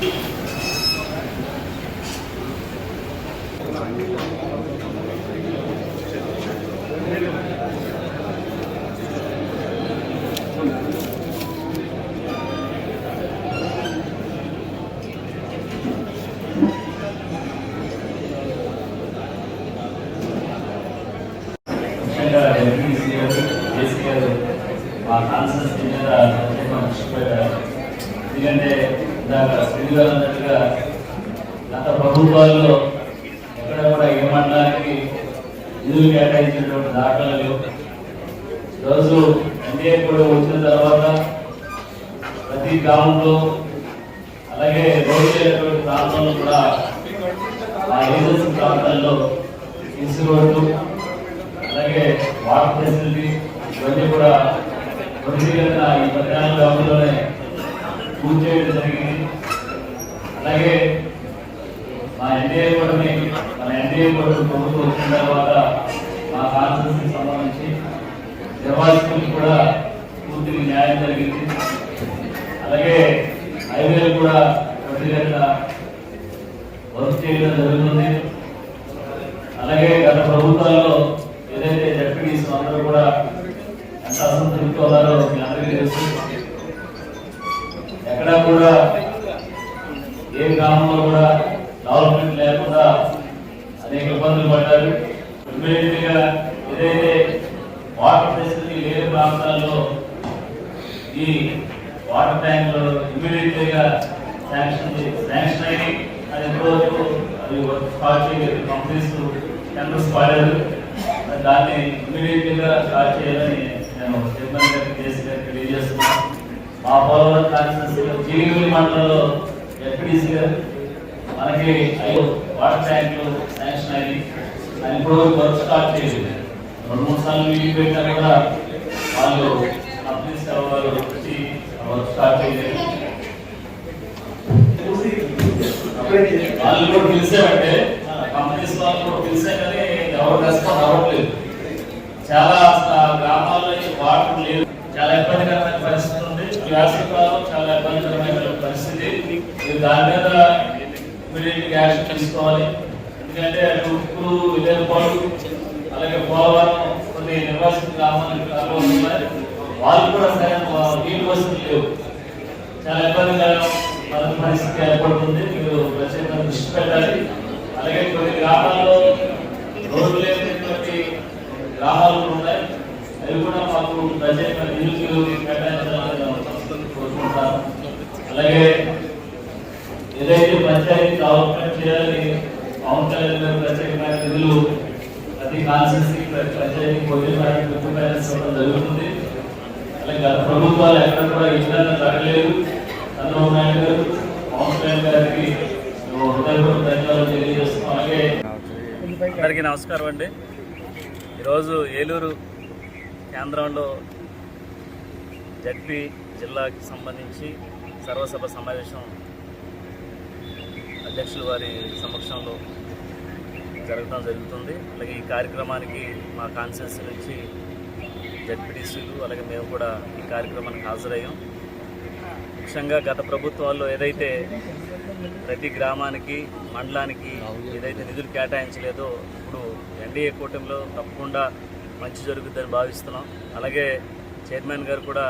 Thank you. ఎందుకంటే ఇందాక శ్రీని అన్నట్టుగా గత ప్రభుత్వాల్లో ఎక్కడ కూడా ఏ మండలానికి నిధులు కేటాయించినటువంటి దాఖలు లేవు. ఈరోజు ఎన్డీఏ కూడా వచ్చిన తర్వాత ప్రతి గ్రామంలో అలాగే రోడ్డు లేనటువంటి ప్రాంతంలో కూడా ఆ ఏజెన్సీ ప్రాంతాల్లో ఇసు రోడ్లు అలాగే వాటర్ ఫెసిలిటీ ఇవన్నీ కూడా ఈ పద్నాలుగు పూజ చేయడం జరిగింది. అలాగే మా ఎన్డీఏ కూటమి మన ఎన్డీఏ కూటమి ప్రభుత్వం వచ్చిన తర్వాత మా కాన్స్టిట్యూన్సీకి సంబంధించి నిర్వాసితులకు కూడా పూర్తిగా న్యాయం జరిగింది. అలాగే హైవేలు కూడా త్వరితగతిన వర్క్ చేయడం జరుగుతుంది. అలాగే గత ప్రభుత్వాల్లో ఏదైతే జడ్పీటీస్ అందరూ కూడా ఎంత అసంతృప్తి ఉన్నారో మీ అందరికీ తెలుసు. కూడా ఏ గ్రామంలో కూడా డెవలప్మెంట్ లేకుండా అనేక ఇబ్బందులు పడ్డారు. ఇమ్మీడియట్ ఏదైతే వాటర్ ఫెసిలిటీ లేని ప్రాంతాల్లో ఈ వాటర్ ట్యాంకులు ఇమ్మీడియట్గా శాంక్షన్ శాంక్షన్ అయ్యి అది ఇప్పటివరకు అది స్టార్ట్ చేయలేదు. కంపెనీస్ టెండర్స్ పాడారు దాన్ని ఇమ్మీడియట్గా స్టార్ట్ చేయాలని నేను చైర్మన్ గారికి గారికి తెలియజేస్తున్నాను. మా పోలవరం కాన్స్టిట్యూన్సీ జీవిగులి మండలంలో ఎఫ్డిసి మనకి ఐదు వాటర్ ట్యాంకులు శాంక్షన్ అయ్యి అది ఇప్పుడు వర్క్ స్టార్ట్ చేయలేదు. రెండు మూడు సార్లు మీటింగ్ పెట్టినా కూడా వాళ్ళు కంపెనీస్ వాళ్ళు వచ్చి వర్క్ స్టార్ట్ చేయలేదు. వాళ్ళు కూడా పిలిచామంటే కంపెనీస్ వాళ్ళు కూడా పిలిచా కానీ ఎవరు రెస్పాండ్ అవ్వట్లేదు. చాలా గ్రామాల్లో వాటర్ లేదు. చాలా ఇబ్బంది వేసవికాలం చాలా ఇబ్బందికరమైన పరిస్థితి. మీరు దాని మీద ఇమీడియట్ యాక్షన్ తీసుకోవాలి. ఎందుకంటే అటు ఉప్పు విలేపాడు అలాగే పోలవరం కొన్ని నిర్వాసిత గ్రామాలు కాలువలు ఉన్నాయి. వాళ్ళు కూడా సరైన నీళ్ళు వసతులు లేవు. చాలా ఇబ్బందికరం మన పరిస్థితి ఏర్పడుతుంది. మీరు ప్రత్యేకంగా దృష్టి పెట్టాలి. అలాగే కొన్ని గ్రామాల్లో రోడ్లు లేనటువంటి గ్రామాలు ఉన్నాయి. అవి కూడా మాకు ప్రత్యేకంగా నిధులు కేటాయించాలని అలాగే ఏదైతే పంచాయతీ డెవలప్మెంట్ చేయాలని పవన్ కళ్యాణ్ ప్రత్యేకమైన నిధులు ప్రతి కాన్సెన్సీ ప్రతి పంచాయతీ పొద్దున బ్యాలెన్స్ ఇవ్వడం జరుగుతుంది. అలాగే గత ప్రభుత్వాలు ఎక్కడ కూడా ఇచ్చిన జరగలేదు చంద్రబాబు నాయుడు గారు పవన్ కళ్యాణ్ గారికి హృదయపూర్వక ధన్యవాదాలు తెలియజేస్తున్నాం. అలాగే అందరికీ నమస్కారం అండి. ఈరోజు ఏలూరు కేంద్రంలో జడ్పీ జిల్లాకి సంబంధించి సర్వసభ సమావేశం అధ్యక్షుల వారి సమక్షంలో జరగడం జరుగుతుంది. అలాగే ఈ కార్యక్రమానికి మా కాన్సెన్స్ నుంచి జడ్పీటీసీలు అలాగే మేము కూడా ఈ కార్యక్రమానికి హాజరయ్యాం. ముఖ్యంగా గత ప్రభుత్వాల్లో ఏదైతే ప్రతి గ్రామానికి మండలానికి ఏదైతే నిధులు కేటాయించలేదో ఇప్పుడు ఎన్డీఏ కూటమిలో తప్పకుండా మంచి జరుగుతుందని భావిస్తున్నాం. అలాగే చైర్మన్ గారు కూడా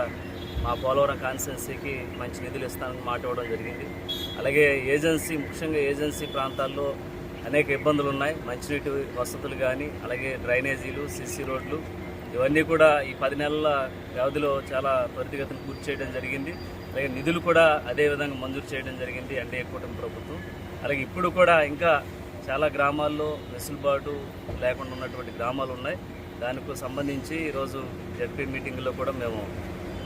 మా పోలవరం కాన్స్టిట్యున్సీకి మంచి నిధులు ఇస్తానని మాట ఇవ్వడం జరిగింది. అలాగే ఏజెన్సీ ముఖ్యంగా ఏజెన్సీ ప్రాంతాల్లో అనేక ఇబ్బందులు ఉన్నాయి. మంచినీటి వసతులు కానీ అలాగే డ్రైనేజీలు సిసి రోడ్లు ఇవన్నీ కూడా ఈ పది నెలల వ్యవధిలో చాలా త్వరితగతిని పూర్తి చేయడం జరిగింది. అలాగే నిధులు కూడా అదే విధంగా మంజూరు చేయడం జరిగింది ఎన్డీఏ కూటమి ప్రభుత్వం. అలాగే ఇప్పుడు కూడా ఇంకా చాలా గ్రామాల్లో వెసులుబాటు లేకుండా ఉన్నటువంటి గ్రామాలు ఉన్నాయి. దానికి సంబంధించి ఈరోజు జడ్పీ మీటింగ్లో కూడా మేము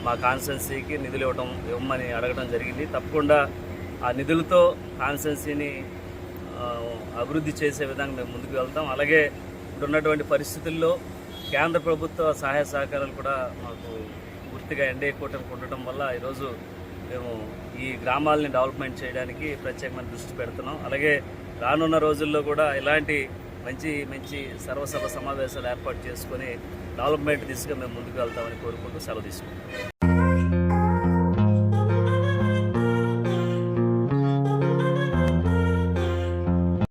మా కాన్స్టెన్సీకి నిధులు ఇవ్వడం ఇవ్వమని అడగడం జరిగింది. తప్పకుండా ఆ నిధులతో కాన్స్టెన్సీని అభివృద్ధి చేసే విధంగా మేము ముందుకు వెళ్తాం. అలాగే ఇప్పుడున్నటువంటి పరిస్థితుల్లో కేంద్ర ప్రభుత్వ సహాయ సహకారాలు కూడా మాకు పూర్తిగా ఎన్డీఏ కూటమికి ఉండటం వల్ల ఈరోజు మేము ఈ గ్రామాలని డెవలప్మెంట్ చేయడానికి ప్రత్యేకమైన దృష్టి పెడుతున్నాం. అలాగే రానున్న రోజుల్లో కూడా ఇలాంటి మంచి మంచి సర్వసభ సమావేశాలు ఏర్పాటు చేసుకొని డెవలప్మెంట్ దిశగా మేము ముందుకు వెళ్తామని కోరుకుంటూ సెలవు తీసుకుంటాం